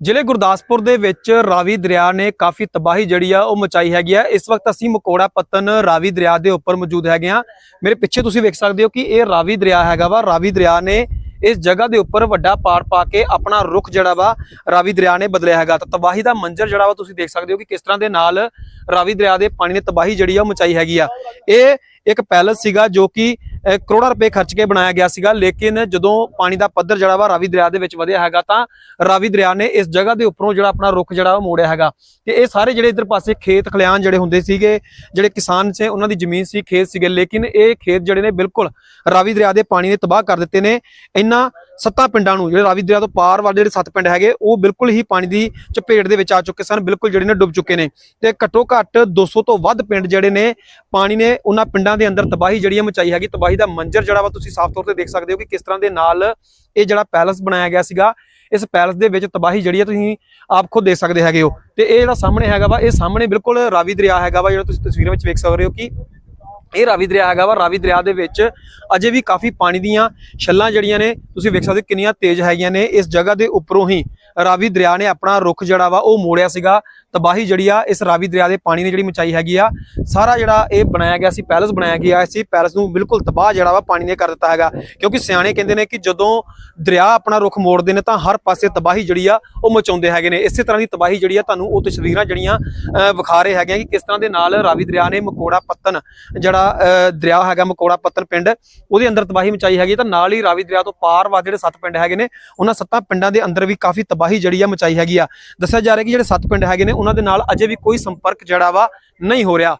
ਜ਼ਿਲ੍ਹੇ ਗੁਰਦਾਸਪੁਰ ਦੇ ਵਿੱਚ ਰਾਵੀ ਦਰਿਆ ਨੇ ਕਾਫੀ ਤਬਾਹੀ ਜਿਹੜੀ ਆ ਉਹ ਮਚਾਈ ਹੈਗੀ ਆ। ਇਸ ਵਕਤ ਅਸੀਂ ਮਕੋੜਾ ਪੱਤਨ ਰਾਵੀ ਦਰਿਆ ਦੇ ਉੱਪਰ ਮੌਜੂਦ ਹੈਗੇ ਆ। ਮੇਰੇ ਪਿੱਛੇ ਤੁਸੀਂ ਵੇਖ ਸਕਦੇ ਹੋ ਕਿ ਇਹ ਰਾਵੀ ਦਰਿਆ ਹੈਗਾ ਵਾ। ਰਾਵੀ ਦਰਿਆ ਨੇ ਇਸ ਜਗ੍ਹਾ ਦੇ ਉੱਪਰ ਵੱਡਾ ਪਾੜ ਪਾ ਕੇ ਆਪਣਾ ਰੁਖ ਜਿਹੜਾ ਵਾ, ਰਾਵੀ ਦਰਿਆ ਨੇ ਬਦਲਿਆ ਹੈਗਾ। ਤਾਂ ਤਬਾਹੀ ਦਾ ਮੰਜ਼ਰ ਜਿਹੜਾ ਵਾ ਤੁਸੀਂ ਦੇਖ ਸਕਦੇ ਹੋ ਕਿ ਕਿਸ ਤਰ੍ਹਾਂ ਦੇ ਨਾਲ ਰਾਵੀ ਦਰਿਆ ਦੇ ਪਾਣੀ ਨੇ ਤਬਾਹੀ ਜਿਹੜੀ ਆ ਉਹ ਮਚਾਈ ਹੈਗੀ ਆ। ਇਹ ਇੱਕ ਪੈਲਸ ਸੀਗਾ ਜੋ ਕਿ ਕਰੋੜਾਂ ਰੁਪਏ ਖਰਚ ਕੇ ਬਣਾਇਆ ਗਿਆ ਸੀਗਾ, ਲੇਕਿਨ ਜਦੋਂ ਪਾਣੀ ਦਾ ਪੱਧਰ ਜਿਹੜਾ ਵਾ ਰਾਵੀ ਦਰਿਆ ਦੇ ਵਿੱਚ ਵਧਿਆ ਹੈਗਾ, ਤਾਂ ਰਾਵੀ ਦਰਿਆ ਨੇ ਇਸ ਜਗ੍ਹਾ ਦੇ ਉੱਪਰੋਂ ਜਿਹੜਾ ਆਪਣਾ ਰੁੱਖ ਜਿਹੜਾ ਉਹ ਮੋੜਿਆ ਹੈਗਾ। ਤੇ ਇਹ ਸਾਰੇ ਜਿਹੜੇ ਇਧਰ ਪਾਸੇ ਖੇਤ ਖਲਿਆਣ ਜਿਹੜੇ ਹੁੰਦੇ ਸੀਗੇ, ਜਿਹੜੇ ਕਿਸਾਨ ਸੀ, ਉਹਨਾਂ ਦੀ ਜ਼ਮੀਨ ਸੀ, ਖੇਤ ਸੀਗੇ, ਲੇਕਿਨ ਇਹ ਖੇਤ ਜਿਹੜੇ ਨੇ ਬਿਲਕੁਲ ਰਾਵੀ ਦਰਿਆ ਦੇ ਪਾਣੀ ਨੇ ਤਬਾਹ ਕਰ ਦਿੱਤੇ ਨੇ। ਇਹਨਾਂ ਸੱਤਾਂ ਪਿੰਡਾਂ ਨੂੰ, ਜਿਹੜੇ ਰਾਵੀ ਦਰਿਆ ਤੋਂ ਪਾਰ ਵਾਲੇ ਜਿਹੜੇ ਸੱਤ ਪਿੰਡ ਹੈਗੇ, ਉਹ ਬਿਲਕੁਲ ਹੀ ਪਾਣੀ ਦੀ ਚਪੇਟ ਦੇ ਵਿੱਚ ਆ ਚੁੱਕੇ ਸਨ, ਬਿਲਕੁਲ ਜਿਹੜੇ ਨੇ ਡੁੱਬ ਚੁੱਕੇ ਨੇ। ਤੇ ਘੱਟੋ ਘੱਟ 200 ਤੋਂ ਵੱਧ ਪਿੰਡ ਜਿਹੜੇ ਨੇ, ਪਾਣੀ ਨੇ ਉਹਨਾਂ ਪਿੰਡਾਂ ਦੇ ਅੰਦਰ ਤਬਾਹੀ ਜਿਹੜੀ ਹੈ ਮਚਾਈ ਹੈਗੀ, ਤਬਾਹੀ ਦਾ ਮੰਜ਼ਰ ਜਿਹੜਾ ਵਾ ਤੁਸੀਂ ਸਾਫ਼ ਤੌਰ ਤੇ ਦੇਖ ਸਕਦੇ ਹੋ ਕਿ ਕਿਸ ਤਰ੍ਹਾਂ ਦੇ ਨਾਲ ਇਹ ਜਿਹੜਾ ਪੈਲਸ ਬਣਾਇਆ ਗਿਆ ਸੀਗਾ, ਇਸ ਪੈਲਸ ਦੇ ਵਿੱਚ ਤਬਾਹੀ ਜਿਹੜੀ ਹੈ ਤੁਸੀਂ ਆਪ ਖੁਦ ਦੇਖ ਸਕਦੇ ਹੈਗੇ ਹੋ। ਤੇ ਇਹ ਜਿਹੜਾ ਸਾਹਮਣੇ ਹੈਗਾ ਵਾ, ਇਹ ਸਾਹਮਣੇ ਬਿਲਕੁਲ ਰਾਵੀ ਦਰਿਆ ਹੈਗਾ ਵਾ, ਜਿਹੜਾ ਤੁਸੀਂ ਤਸਵੀਰਾਂ ਵਿੱਚ ਵੇਖ ਸਕਦੇ ਹੋ ਕਿ ਇਹ ਰਾਵੀ ਦਰਿਆ ਹੈਗਾ ਵਾ। ਰਾਵੀ ਦਰਿਆ ਦੇ ਵਿੱਚ ਅਜੇ ਵੀ ਕਾਫੀ ਪਾਣੀ ਦੀਆਂ ਛੱਲਾਂ ਜਿਹੜੀਆਂ ਨੇ, ਤੁਸੀਂ ਵੇਖ ਸਕਦੇ ਹੋ ਕਿੰਨੀਆਂ ਤੇਜ਼ ਹੈਗੀਆਂ ਨੇ। ਇਸ ਜਗ੍ਹਾ ਦੇ ਉੱਪਰੋਂ ਹੀ ਰਾਵੀ ਦਰਿਆ ਨੇ ਆਪਣਾ ਰੁਖ ਜਿਹੜਾ ਵਾ ਉਹ ਮੋੜਿਆ ਸੀਗਾ। ਤਬਾਹੀ ਜਿਹੜੀ ਆ ਇਸ ਰਾਵੀ ਦਰਿਆ ਦੇ ਪਾਣੀ ਨੇ ਜਿਹੜੀ ਮਚਾਈ ਹੈਗੀ ਆ। ਸਾਰਾ ਜਿਹੜਾ ਇਹ ਬਣਾਇਆ ਗਿਆ ਸੀ ਪੈਲਸ ਬਣਾਇਆ ਗਿਆ ਸੀ। ਪੈਲਸ ਨੂੰ ਬਿਲਕੁਲ ਤਬਾਹ ਜਿਹੜਾ ਵਾ ਪਾਣੀ ਨੇ ਕਰ ਦਿੱਤਾ ਹੈਗਾ। ਕਿਉਂਕਿ ਸਿਆਣੇ ਕਹਿੰਦੇ ਨੇ ਕਿ ਜਦੋਂ ਦਰਿਆ ਆਪਣਾ ਰੁਖ ਮੋੜਦੇ ਨੇ ਤਾਂ ਹਰ ਪਾਸੇ ਤਬਾਹੀ ਜਿਹੜੀ ਆ ਉਹ ਮਚਾਉਂਦੇ ਹੈਗੇ ਨੇ। ਇਸੇ ਤਰ੍ਹਾਂ ਦੀ ਤਬਾਹੀ ਜਿਹੜੀ ਆ ਤੁਹਾਨੂੰ ਉਹ ਤਸਵੀਰਾਂ ਜਿਹੜੀਆਂ ਅਹ, ਵਿਖਾ ਰਹੇ ਹੈਗੇ ਕਿ ਕਿਸ ਤਰ੍ਹਾਂ ਦੇ ਨਾਲ ਰਾਵੀ ਦਰਿਆ ਨੇ ਮਕੋੜਾ ਪੱਤਨ ਜਿਹੜਾ ਅਹ, ਦਰਿਆ ਹੈਗਾ ਮਕੋੜਾ ਪੱਤਨ ਪਿੰਡ ਉਹਦੇ ਅੰਦਰ ਤਬਾਹੀ ਮਚਾਈ ਹੈਗੀ ਤਾਂ ਨਾਲ ਹੀ ਰਾਵੀ ਦਰਿਆ ਤੋਂ ਪਾਰ ਵਾ ਜਿਹੜੇ ਸੱਤ ਪਿੰਡ ਹੈਗੇ ਨੇ ਉਹਨਾਂ ਸੱਤਾਂ ਪਿੰਡਾਂ ਦੇ ਅੰਦਰ ਵੀ ਕਾਫੀ ਤਬਾਹੀ ਜਿਹੜੀ ਆ ਮਚਾਈ ਹੈਗੀ ਆ। ਦੱਸਿਆ ਜਾ ਰਿਹਾ ਕਿ ਜਿਹੜੇ ਸੱਤ ਪਿੰਡ ਹੈਗੇ ਨੇ, ਉਹਨਾਂ ਦੇ ਨਾਲ ਅਜੇ ਵੀ ਕੋਈ ਸੰਪਰਕ ਜਿਹੜਾ ਵਾ ਨਹੀਂ ਹੋ ਰਿਹਾ।